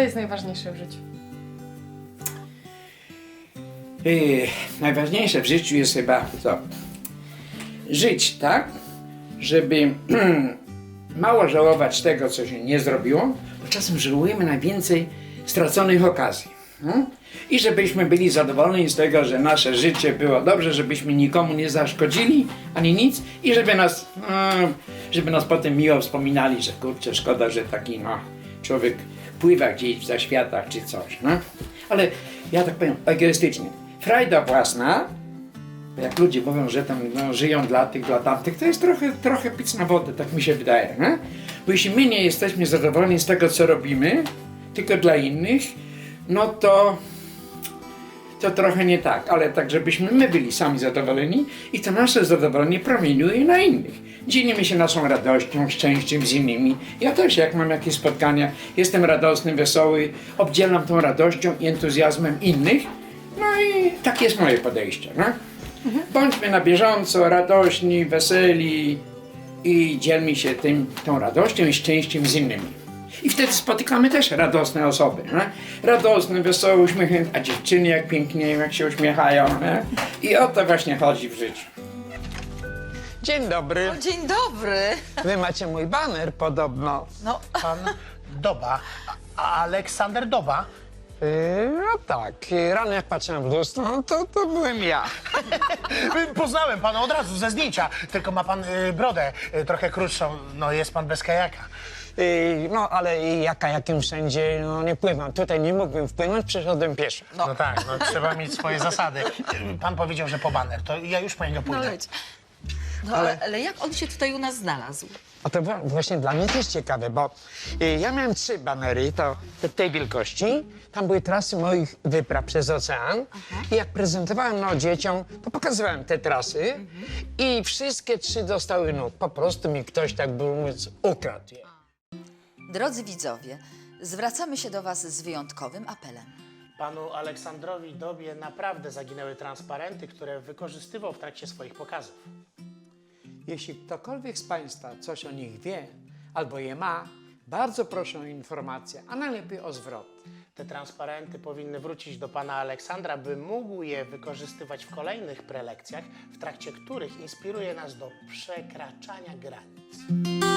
jest najważniejsze w życiu? Yy, najważniejsze w życiu jest chyba to żyć tak, żeby mało żałować tego, co się nie zrobiło, bo czasem żałujemy najwięcej straconych okazji. hmm? I żebyśmy byli zadowoleni z tego, że nasze życie było dobrze, żebyśmy nikomu nie zaszkodzili ani nic i żeby nas, no, żeby nas potem miło wspominali, że kurczę, szkoda, że taki no, człowiek pływa gdzieś w zaświatach czy coś. No? Ale ja tak powiem egoistycznie. Frajda własna, jak ludzie mówią, że tam no, żyją dla tych, dla tamtych, to jest trochę, trochę pic na wodę, tak mi się wydaje. Nie? Bo jeśli my nie jesteśmy zadowoleni z tego, co robimy, tylko dla innych, no to to trochę nie tak, ale tak, żebyśmy my byli sami zadowoleni i to nasze zadowolenie promieniuje na innych. Dzielimy się naszą radością, szczęściem z innymi. Ja też, jak mam jakieś spotkania, jestem radosny, wesoły, obdzielam tą radością i entuzjazmem innych. No i tak jest moje podejście. No? Bądźmy na bieżąco, radośni, weseli i dzielmy się tym, tą radością i szczęściem z innymi. I wtedy spotykamy też radosne osoby. Nie? Radosne, wesołe, uśmiechnięte, a dziewczyny jak pięknie, jak się uśmiechają. Nie? I o to właśnie chodzi w życiu. Dzień dobry. Dzień dobry. Wy macie mój baner podobno. No, Pan Doba, a Aleksander Doba. Yy, no tak, i rano jak patrzyłem w lustro, no to, to byłem ja. Y, Poznałem pana od razu ze zdjęcia, tylko ma pan y, brodę y, trochę krótszą. No jest pan bez kajaka. Yy, no ale i jaka jakim wszędzie, no nie pływam. Tutaj nie mógłbym wpłynąć, przyszedłem pieszo. No, tak, no trzeba mieć swoje zasady. Y, Pan powiedział, że po baner, to ja już po niego no pójdę. leć. No ale... ale jak on się tutaj u nas znalazł? A to wa- właśnie dla mnie też ciekawe, bo yy, ja miałem trzy banery, to te- tej wielkości. Tam były trasy moich wypraw przez ocean. I jak prezentowałem no, dzieciom, to pokazywałem te trasy. I wszystkie trzy dostały nóg. Po prostu mi ktoś, tak by mówiąc, ukradł je. Drodzy widzowie, zwracamy się do Was z wyjątkowym apelem. Panu Aleksandrowi Dobie naprawdę zaginęły transparenty, które wykorzystywał w trakcie swoich pokazów. Jeśli ktokolwiek z Państwa coś o nich wie albo je ma, bardzo proszę o informację, a najlepiej o zwrot. Te transparenty powinny wrócić do pana Aleksandra, by mógł je wykorzystywać w kolejnych prelekcjach, w trakcie których inspiruje nas do przekraczania granic.